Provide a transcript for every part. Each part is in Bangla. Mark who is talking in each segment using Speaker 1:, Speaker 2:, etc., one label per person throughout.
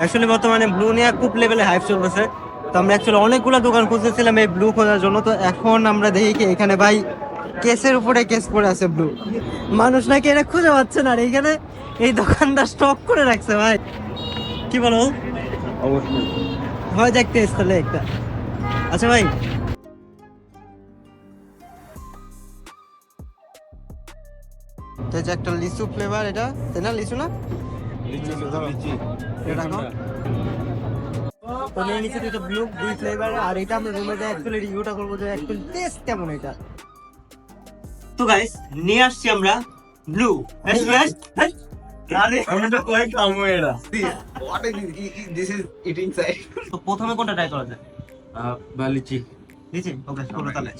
Speaker 1: অ্যাকচুয়ালি বর্তমানে ব্লু নিয়ে খুব লেভেলে হাইপ চলতেছে। তো আমরা অ্যাকচুয়ালি অনেকগুলো দোকান খুঁজতেছিলাম এই ব্লু খোঁজার জন্য। তো এখন আমরা দেখি কি এখানে ভাই কেসের উপরে কেস পড়ে আছে ব্লু মানুষ নাকি এটা খুঁজে পাচ্ছে না আর এইখানে এই দোকানটা স্টক করে রাখছে ভাই। কি বলো? হয় দেখতে তাহলে একটা। আচ্ছা ভাই। তো একটা লিচু ফ্লেভার এটা। তাই না, লিচু না? এটা রাখো। তো নিয়ে নিচে দুটো ব্লু দুই ফ্লেভার আর এটা আমরা রুমে অ্যাকচুয়ালি রিভিউটা করব যে অ্যাকচুয়ালি টেস্ট কেমন এটা। তো গাইস নিয়ে আসছি আমরা ব্লু প্রথমে কোনটা ট্রাই করা যায়?
Speaker 2: বালিচি
Speaker 1: লিচি। ওকে কোনটা তাহলে।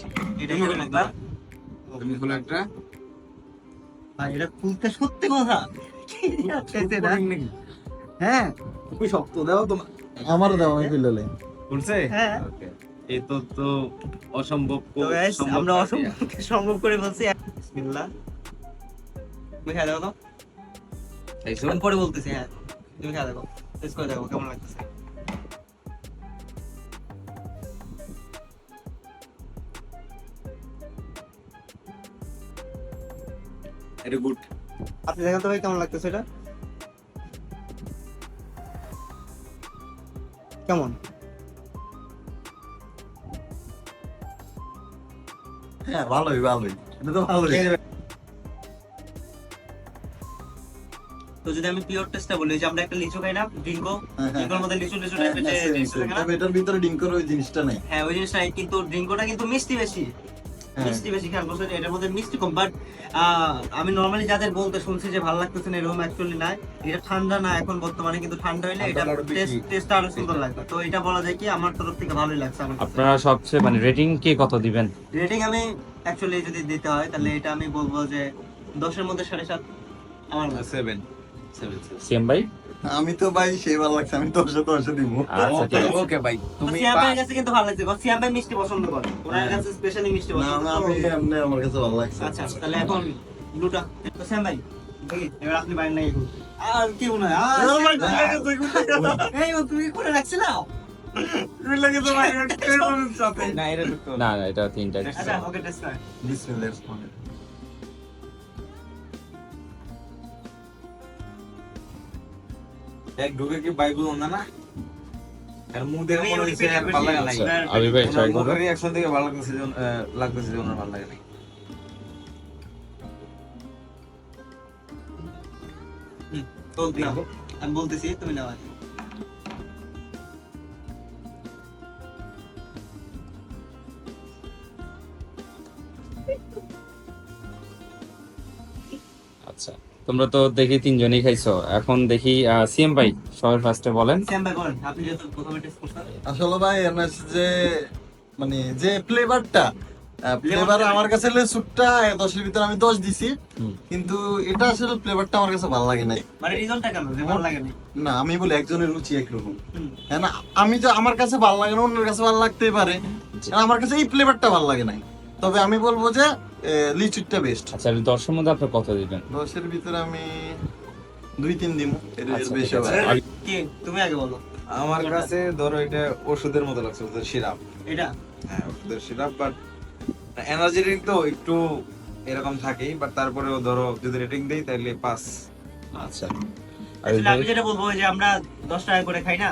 Speaker 1: এটা
Speaker 2: একটা।
Speaker 1: ভাই এটা খুলতে সত্যি কথা। হ্যাঁ।
Speaker 2: তুমি শক্ত দাও তোমার।
Speaker 3: আমারও দাও আমি ফিললে
Speaker 2: বলছে
Speaker 1: হ্যাঁ।
Speaker 2: এই তো তো অসম্ভব
Speaker 1: তো guys,
Speaker 2: সম্ভব
Speaker 1: আমরা অসম্ভবকে সম্ভব করে বলছি। বিসমিল্লাহ। তুমি খেয়ে দেখো তো। পরে বলতেছি হ্যাঁ। তুমি খেয়ে দেখো। টেস্ট করে দেখো কেমন লাগতেছে।
Speaker 2: এটা গুড
Speaker 1: আপনি দেখেন তো ভাই কেমন লাগতেছে এটা কেমন
Speaker 3: হ্যাঁ ভালোই ভালোই এটা তো ভালোই
Speaker 1: তো যদি আমি পিওর টেস্টটা বলি যে আমরা একটা লিচু খাই না ড্রিঙ্কো
Speaker 3: হ্যাঁ, হ্যাঁ।
Speaker 1: মধ্যে লিচু লিচু টাইপের যে
Speaker 3: হ্যাঁ, same,
Speaker 1: জিনিসটা থাকে না?
Speaker 3: এটার ভিতরে ডিঙ্কর ওই জিনিসটা নেই
Speaker 1: হ্যাঁ ওই জিনিসটা কিন্তু ড্রিঙ্কোটা কিন্তু মিষ্টি বেশি। মিষ্টি বেশি খেয়াল করছেন এটার মধ্যে মিষ্টি কম বাট আমি নর্মালি যাদের বলতে শুনছি যে ভালো লাগতেছে না এরকম অ্যাকচুয়ালি না এটা ঠান্ডা না এখন বর্তমানে কিন্তু ঠান্ডা হইলে এটা টেস্ট টেস্ট আরও সুন্দর লাগবে। তো এটা বলা যায় কি আমার তরফ থেকে ভালোই লাগছে আমার
Speaker 4: আপনারা সবচেয়ে মানে রেটিং কে কত দিবেন?
Speaker 1: রেটিং আমি অ্যাকচুয়ালি যদি দিতে হয় তাহলে এটা আমি বলব যে দশের মধ্যে সাড়ে সাত আমার
Speaker 2: সেভেন সেভেন
Speaker 4: ভাই?
Speaker 3: আমি তো ভাই সেই ভালো লাগছে আমি দশে দশে দিব।
Speaker 4: আচ্ছা
Speaker 2: ওকে ভাই তুমি
Speaker 1: সিয়াম কাছে কিন্তু ভালো লাগছে সিয়াম ভাই মিষ্টি পছন্দ করে। ওনার কাছে স্পেশালি মিষ্টি পছন্দ।
Speaker 3: না, আমি এমনি আমার কাছে ভালো লাগছে।
Speaker 1: আচ্ছা তাহলে এখন ব্লুটা তো শ্যাম ভাই এবার আপনি বাইরে আর কি মনে এই ও তুমি করে রাখছিল?
Speaker 2: না এটা
Speaker 4: না না এটা তিনটা।
Speaker 1: আচ্ছা ওকে টেস্ট কর
Speaker 3: বিসমিল্লাহির রহমানির
Speaker 2: এক ঢুকে কি বাইবল না না? আর মুখ দেখে মনে হচ্ছে ভালো লাগে নাই।
Speaker 4: ভাই ট্রাই
Speaker 2: ওনার মুখের রিঅ্যাকশন থেকে ভালো লাগতেছে যে লাগতেছে যে ওনার ভালো লাগে নাই।
Speaker 1: বলতে আমি বলতেছি তুমি নাও
Speaker 4: আচ্ছা। তোমরা তো দেখি তিনজনই খাইছো। এখন দেখি সিএম ভাই সবার ফার্স্টে বলেন।
Speaker 1: শ্যাম ভাই বলেন আপনি যেহেতু প্রথমে টেস্ট করছেন।
Speaker 3: আসলে ভাই হচ্ছে যে মানে যে ফ্লেভারটা ফ্লেভার আমার কাছে সুটটা দশের ভিতরে আমি দশ দিছি। কিন্তু এটা আসলে ফ্লেভারটা আমার কাছে ভালো লাগে নাই।
Speaker 1: মানে রিজনটা কেন যে ভালো লাগে না
Speaker 3: না আমি বলি একজনের রুচি একরকম। হ্যাঁ না আমি যে আমার কাছে ভালো লাগে না অন্যের কাছে ভালো লাগতেই পারে। আমার কাছে এই ফ্লেভারটা ভালো লাগে নাই। তবে আমি বলব যে এ, লিচুটা বেস্ট
Speaker 4: আচ্ছা দশের মধ্যে আপনি কত দিবেন?
Speaker 3: দশের ভিতরে আমি দুই তিন দিন এর
Speaker 4: আচ্ছা,
Speaker 3: বেশি হবে
Speaker 1: কি? তুমি আগে বলো।
Speaker 2: আমার কাছে ধরো এটা ওষুধের মতো লাগছে ওষুধের সিরাপ।
Speaker 1: এটা?
Speaker 2: হ্যাঁ ওষুধের সিরাপ বাট এনার্জি ড্রিঙ্ক তো একটু এরকম থাকেই বাট তারপরেও ধরো যদি রেটিং দেই তাহলে পাস
Speaker 4: আচ্ছা।
Speaker 1: আমি যেটা বলব যে আমরা দশ টাকা করে খাই না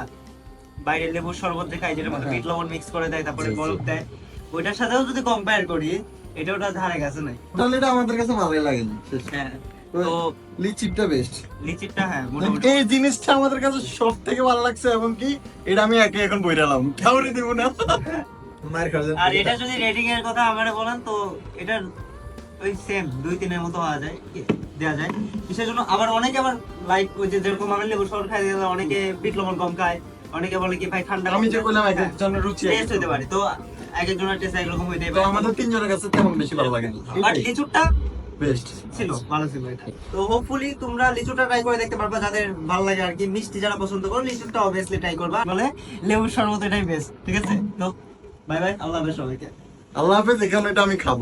Speaker 1: বাইরে লেবুর শরবত খাই যেটা মধ্যে বিট লবণ মিক্স করে দেয় তারপরে। বরফ দেয় ওইটার সাথেও যদি কম্পেয়ার করি এটা ওটা ধারে গেছে নাই।
Speaker 3: তাহলে এটা আমাদের কাছে ভালোই লাগে
Speaker 1: হ্যাঁ তো
Speaker 3: লিচিটা বেস্ট
Speaker 1: লিচিটা হ্যাঁ
Speaker 3: এই জিনিসটা আমাদের কাছে সব থেকে ভালো লাগছে এবং কি এটা আমি একে এখন বইরালাম কাউরে দিব না।
Speaker 1: আর এটা যদি রেটিং এর কথা আমারে বলেন তো এটা ওই সেম দুই তিনের মতো হওয়া যায় দেওয়া যায়। বিশেষ জন্য আবার অনেকে আবার লাইক ওই যে যেরকম আমরা লেবু শরবত খাই অনেকে বিট লবণ কম খায় অনেকে বলে কি ভাই ঠান্ডা
Speaker 3: আমি যে বললাম এক একজনের রুচি
Speaker 1: টেস্ট হতে পারে। তো এক একজনের টেস্ট একরকম হইতে
Speaker 3: তো আমাদের তিনজনের কাছে তেমন বেশি ভালো লাগে
Speaker 1: বাট লিচুটা
Speaker 3: বেস্ট
Speaker 1: ছিল ভালো ছিল এটা। তো হোপফুলি তোমরা লিচুটা ট্রাই করে দেখতে পারবা যাদের ভালো লাগে আর কি মিষ্টি যারা পছন্দ করো লিচুটা অবভিয়াসলি ট্রাই করবা। বলে লেবুর শরবত এটাই বেস্ট ঠিক আছে? তো বাই বাই আল্লাহ হাফেজ সবাইকে।
Speaker 3: আল্লাহ হাফেজ এখানে এটা আমি খাব।